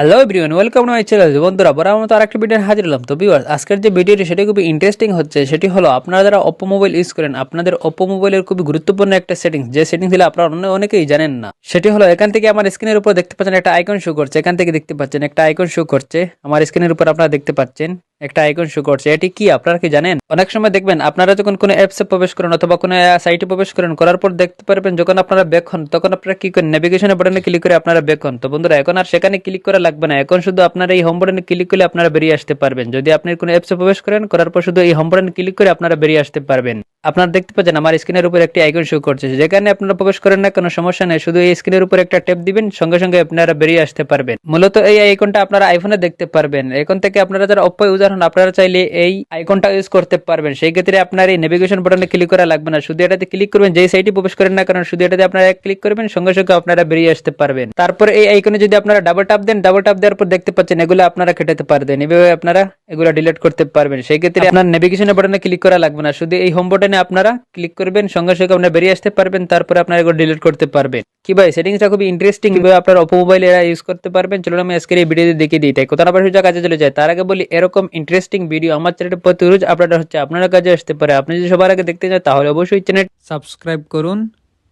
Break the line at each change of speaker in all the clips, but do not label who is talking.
Hello everyone welcome my channel বন্ধুরা বরাবর মতো আরেকটি ভিডিও হাজির হলাম। তো ভিউয়ার্স আজকের যে ভিডিওটি, সেটি খুবই ইন্টারেস্টিং হচ্ছে। সেটি হলো, আপনারা যারা অপো মোবাইল ইউজ করেন, আপনাদের অপো মোবাইলের খুবই গুরুত্বপূর্ণ একটা সেটিংস যে সেটিংস দিলে আপনারা অন্য অনেকেই জানেন না। সেটি হলো, এখান থেকে আমার স্ক্রিনের উপর দেখতে পাচ্ছেন একটা আইকন শো করছে। এখান থেকে দেখতে পাচ্ছেন একটা আইকন শো করছে। আমার স্ক্রিনের উপর আপনারা দেখতে পাচ্ছেন। একটা আইকন শো করছে। এটি কি, আপনারা কি জানেন? অনেক সময় দেখবেন, আপনারা যখন কোনো অ্যাপসে প্রবেশ করেন অথবা কোনো সাইটে প্রবেশ করেন, করার পর দেখতে পারবেন যখন আপনারা ব্যাক হন, তখন আপনারা কি করেন? নেভিগেশনের বাটনে ক্লিক করে আপনারা ব্যাক হন। তো বন্ধুরা, এখন আর সেখানে ক্লিক করা লাগবে না। এখন শুধু আপনারা এই হোম বাটনে ক্লিক করলে আপনারা বেরিয়ে আসতে পারবেন। যদি আপনি কোনো অ্যাপসে প্রবেশ করেন, করার পর শুধু এই হোম বাটনে ক্লিক করে আপনারা বেরিয়ে আসতে পারবেন। আপনারা দেখতে পাচ্ছেন আমার স্ক্রিনের উপর একটি আইকন শো করছে। যেখানে আপনারা প্রবেশ করেন না কোনো সমস্যা নেই। শুধু এই স্ক্রিনের উপর একটা ট্যাপ দিবেন সঙ্গে সঙ্গে আপনারা বেরিয়ে আসতে পারবেন। মূলত এই আইকনটা আপনারা আইফোনে দেখতে পারবেন। এখন থেকে আপনারা যারা অপ্পো ইউজার হন আপনারা চাইলে এই আইকনটা ইউজ করতে পারবেন। সেই ক্ষেত্রে আপনার এই নেভিগেশন বাটনে ক্লিক করা লাগবে না। শুধু এটাতে ক্লিক করবেন যেই সাইটে প্রবেশ করেন না কারণ শুধু এটাতে আপনারা ক্লিক করবেন সঙ্গে সঙ্গে আপনারা বেরিয়ে আসতে পারবেন। তারপর এই আইকনে যদি আপনারা ডাবল ট্যাপ দেন ডাবল ট্যাপ দেওয়ার পর দেখতে পাচ্ছেন এগুলো আপনারা কেটাতে পারবেন। এভাবে আপনারা এগুলো ডিলিট করতে পারবেন। সেই ক্ষেত্রে আপনার নেভিগেশনের বাটনে ক্লিক করা লাগবে না। শুধু এই হোম বাটনে আপনারা ক্লিক করবেন, সঙ্গে সঙ্গে আপনারা বেরিয়ে আসতে পারবেন, তারপরে আপনারা এগুলো ডিলিট করতে পারবেন। কি ভাই সেটিংসটা খুবই ইন্টারেস্টিং কীভাবে আপনার অপো মোবাইল এরা ইউজ করতে পারবেন, চলুন আমি আজকের এই ভিডিওতে দেখিয়ে দিই। তাই কোথাও না সোজা কাজে চলে যায় তার আগে বলি, এরকম ইন্টারেস্টিং ভিডিও আমার চ্যানেলে প্রতি রোজ আপনারা হচ্ছে। আপনার কাজে আসতে পারে। আপনি যদি সবার আগে দেখতে চান, তাহলে অবশ্যই চ্যানেল সাবস্ক্রাইব করুন,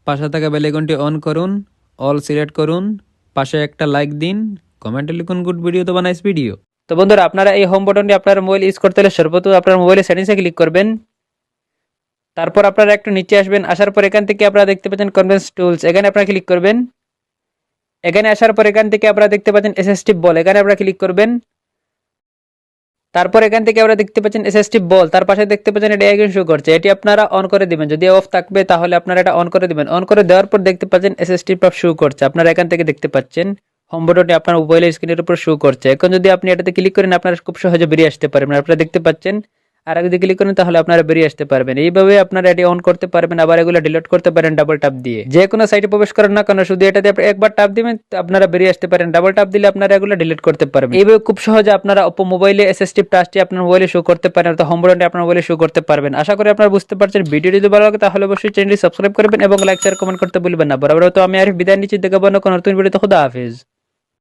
পাশে থাকা বেল আইকনটি অন করুন অল সিলেক্ট করুন, পাশে একটা লাইক দিন কমেন্টে লিখুন গুড ভিডিও তো নাইস ভিডিও তো বন্ধুরা, আপনারা এই হোম বাটনটি আপনার মোবাইল ইউজ করতে হলে সর্বপ্রথম আপনার মোবাইলের সেটিংসে ক্লিক করবেন। তারপর আপনারা একটু নিচে আসবেন, আসার পর এখান থেকে আপনারা দেখতে পাচ্ছেন কনভেন্স টুলস এখানে আপনারা ক্লিক করবেন। এখানে আসার পর এখান থেকে আপনারা দেখতে পাচ্ছেন এসএসটি বল এখানে আপনারা ক্লিক করবেন। তারপর এখান থেকে আপনারা দেখতে পাচ্ছেন এসএসটি বল তার পাশে দেখতে পাচ্ছেন এটা আইকন শো করছে। এটি আপনারা অন করে দিবেন। যদি অফ থাকবে, তাহলে আপনারা এটা অন করে দিবেন। অন করে দেওয়ার পর দেখতে পাচ্ছেন এসএসটি প্রপ শো করছে। আপনারা এখান থেকে দেখতে পাচ্ছেন হোম বাটনটি আপনার মোবাইলের স্ক্রিনের উপর শো করছে। এখন যদি আপনি এটাতে ক্লিক করেন, আপনারা খুব সহজে বেরিয়ে আসতে পারবেন। আপনারা দেখতে পাচ্ছেন আর যদি ক্লিক করেন তাহলে আপনারা বেরিয়ে আসতে পারবেন। এইভাবে আপনারা এটি অন করতে পারবেন, আবার এগুলো ডিলিট করতে পারেন ডাবল ট্যাপ দিয়ে। যে কোনো সাইটে প্রবেশ করেন না কেন, শুধু এটাতে একবার ট্যাপ দিবেন আপনারা বেরিয়ে আসতে পারেন। ডাবল ট্যাপ দিলে আপনারা এগুলো ডিলিট করতে পারবেন। এইভাবে খুব সহজে আপনারা অপো মোবাইলে এসএসটি টাচটি আপনার মোবাইলে শো করতে পারেন, অর্থাৎ হোম বাটনটি আপনার মোবাইলে শো করতে পারবেন। আশা করি আপনারা বুঝতে পারছেন। ভিডিও যদি ভালো লাগে, তাহলে অবশ্যই চ্যানেলটি সাবস্ক্রাইব করবেন এবং লাইক শেয়ার কমেন্ট করতে ভুলবেন না। বরাবর তো আমি আর বিদায় নিচ্ছি। দেখাবো কোনো নতুন ভিডিওতে খুদা হাফিজ।